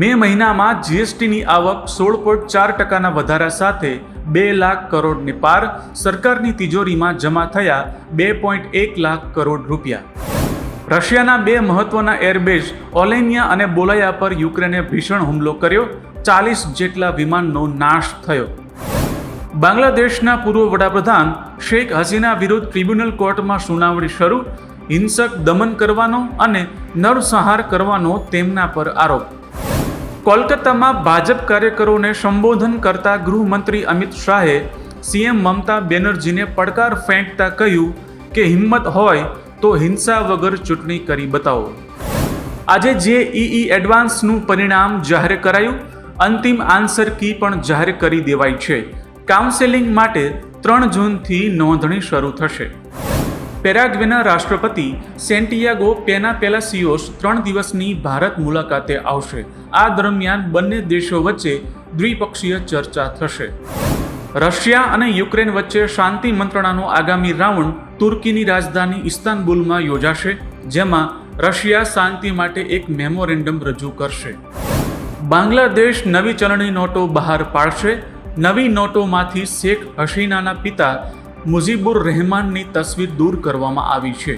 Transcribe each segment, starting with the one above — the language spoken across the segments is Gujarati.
મે મહિનામાં જીએસટીની આવક સોળ પોઈન્ટ ચાર ટકાના વધારા સાથે બે લાખ કરોડની પાર સરકારની તિજોરીમાં જમા થયા બે પોઈન્ટ એક લાખ કરોડ રૂપિયા. રશિયાના બે મહત્વના એરબેઝ ઓલેનિયા અને બોલાયા પર યુક્રેને ભીષણ હુમલો કર્યો, ચાલીસ જેટલા વિમાનનો નાશ થયો. બાંગ્લાદેશના પૂર્વ વડાપ્રધાન શેખ હસીના વિરુદ્ધ ટ્રિબ્યુનલ કોર્ટમાં સુનાવણી શરૂ, હિંસક દમન કરવાનો અને નરસંહાર કરવાનો તેમના પર આરોપ. કોલકાતામાં ભાજપ કાર્યકરોને સંબોધન કરતા ગૃહમંત્રી અમિત શાહે સીએમ મમતા બેનર્જીને પડકાર ફેંકતા કહ્યું કે હિંમત હોય તો હિંસા વગર ચૂંટણી કરી બતાવો. આજે જે ઈ એડવાન્સનું પરિણામ જાહેર કરાયું, અંતિમ આન્સર કી પણ જાહેર કરી દેવાઈ છે. કાઉન્સેલિંગ માટે ત્રણ જૂનથી નોંધણી શરૂ થશે. પેરાગ્વેના રાષ્ટ્રપતિ સેન્ટિયાગો પેના પેલાસિયોસ ત્રણ દિવસની ભારત મુલાકાતે આવશે. આ દરમિયાન બંને દેશો વચ્ચે દ્વિપક્ષીય ચર્ચા થશે. રશિયા અને યુક્રેન વચ્ચે શાંતિ મંત્રણાનો આગામી રાઉન્ડ તુર્કીની રાજધાની ઇસ્તાનબુલમાં યોજાશે, જેમાં રશિયા શાંતિ માટે એક મેમોરેન્ડમ રજૂ કરશે. બાંગ્લાદેશ નવી ચલણી નોટો બહાર પાડશે. નવી નોટોમાંથી શેખ હસીનાના પિતા મુજીબુર રહેમાનની તસવીર દૂર કરવામાં આવી છે.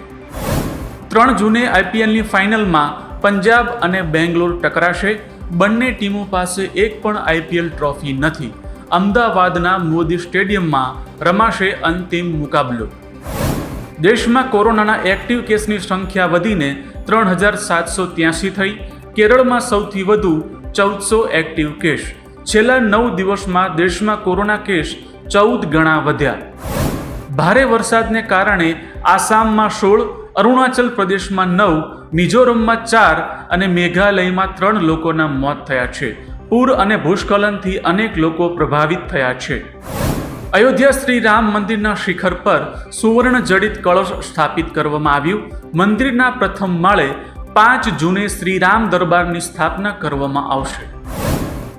ત્રણ જૂને આઈપીએલની ફાઇનલમાં પંજાબ અને બેંગ્લોર ટકરાશે. બંને ટીમો પાસે એક પણ આઈપીએલ ટ્રોફી નથી. અમદાવાદના મોદી સ્ટેડિયમમાં રમાશે અંતિમ મુકાબલો. દેશમાં કોરોનાના એક્ટિવ કેસની સંખ્યા વધીને ત્રણ હજાર સાતસો ત્યાસી થઈ. કેરળમાં સૌથી વધુ ચૌદસો એક્ટિવ કેસ. છેલ્લા નવ દિવસમાં દેશમાં કોરોના કેસ ચૌદ ગણા વધ્યા. ભારે વરસાદને કારણે આસામમાં સોળ, અરુણાચલ પ્રદેશમાં નવ, મિઝોરમમાં ચાર અને મેઘાલયમાં ત્રણ લોકોના મોત થયા છે. પૂર અને ભૂસ્ખલનથી અનેક લોકો પ્રભાવિત થયા છે. અયોધ્યા શ્રી રામ મંદિરના શિખર પર સુવર્ણ જડિત કળશ સ્થાપિત કરવામાં આવ્યું. મંદિરના પ્રથમ માળે પાંચ જૂને શ્રી રામ દરબારની સ્થાપના કરવામાં આવશે.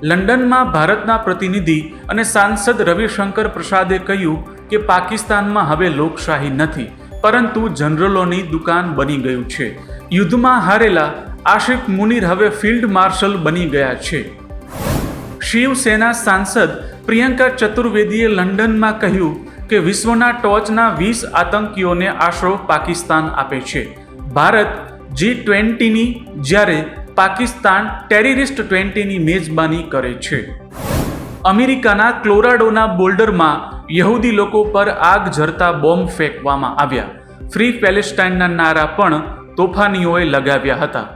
લંડનમાં ભારતના પ્રતિનિધિ અને સાંસદ રવિશંકર પ્રસાદે કહ્યું કે પાકિસ્તાનમાં હવે લોકશાહી નથી, પરંતુ જનરલોની દુકાન બની ગયું છે. યુદ્ધમાં હારેલા આશિફ મુનીર હવે ફિલ્ડ માર્શલ બની ગયા છે. શિવસેના સાંસદ પ્રિયંકા ચતુર્વેદીએ લંડનમાં કહ્યું કે વિશ્વના ટોચના વીસ આતંકીઓને આશરો પાકિસ્તાન આપે છે. ભારત જી ટ્વેન્ટીની જ્યારે પાકિસ્તાન ટેરરિસ્ટ ટ્વેન્ટીની મેજબાની કરે છે. અમેરિકાના ક્લોરાડોના બોલ્ડરમાં યહૂદી લોકો પર આગ ઝરતા બોમ્બ ફેંકવામાં આવ્યા. ફ્રી પેલેસ્ટાઇનના નારા પણ તોફાનીઓએ લગાવ્યા હતા.